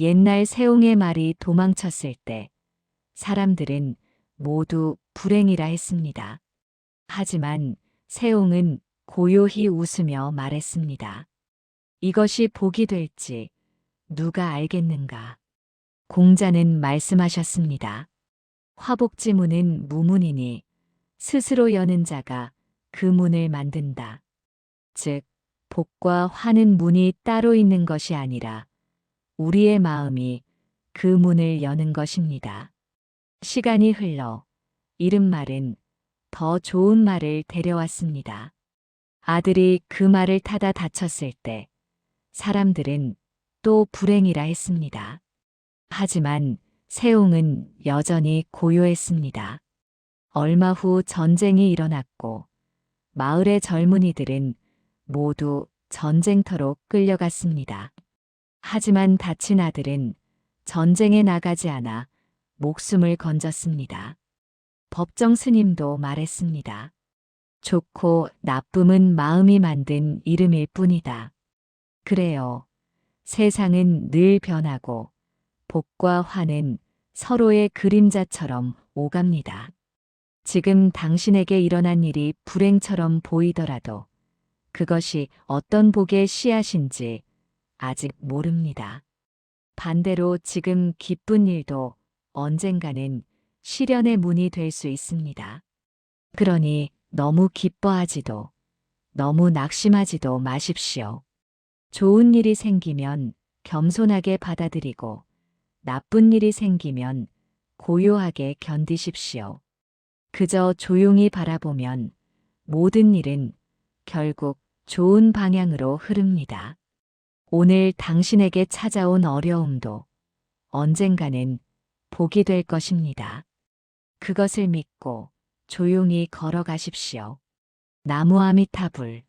옛날 세옹의 말이 도망쳤을 때 사람들은 모두 불행이라 했습니다. 하지만 세옹은 고요히 웃으며 말했습니다. 이것이 복이 될지 누가 알겠는가. 공자는 말씀하셨습니다. 화복지 문은 무문이니 스스로 여는 자가 그 문을 만든다. 즉, 복과 화는 문이 따로 있는 것이 아니라 우리의 마음이 그 문을 여는 것입니다. 시간이 흘러 이른 말은 더 좋은 말을 데려왔습니다. 아들이 그 말을 타다 다쳤을 때 사람들은 또 불행이라 했습니다. 하지만 세옹은 여전히 고요했습니다. 얼마 후 전쟁이 일어났고 마을의 젊은이들은 모두 전쟁터로 끌려갔습니다. 하지만 다친 아들은 전쟁에 나가지 않아 목숨을 건졌습니다. 법정 스님도 말했습니다. 좋고 나쁨은 마음이 만든 이름일 뿐이다. 그래요. 세상은 늘 변하고 복과 화는 서로의 그림자처럼 오갑니다. 지금 당신에게 일어난 일이 불행처럼 보이더라도 그것이 어떤 복의 씨앗인지 아직 모릅니다. 반대로 지금 기쁜 일도 언젠가는 시련의 문이 될 수 있습니다. 그러니 너무 기뻐하지도 너무 낙심하지도 마십시오. 좋은 일이 생기면 겸손하게 받아들이고 나쁜 일이 생기면 고요하게 견디십시오. 그저 조용히 바라보면 모든 일은 결국 좋은 방향으로 흐릅니다. 오늘 당신에게 찾아온 어려움도 언젠가는 복이 될 것입니다. 그것을 믿고 조용히 걸어가십시오. 나무 아미타불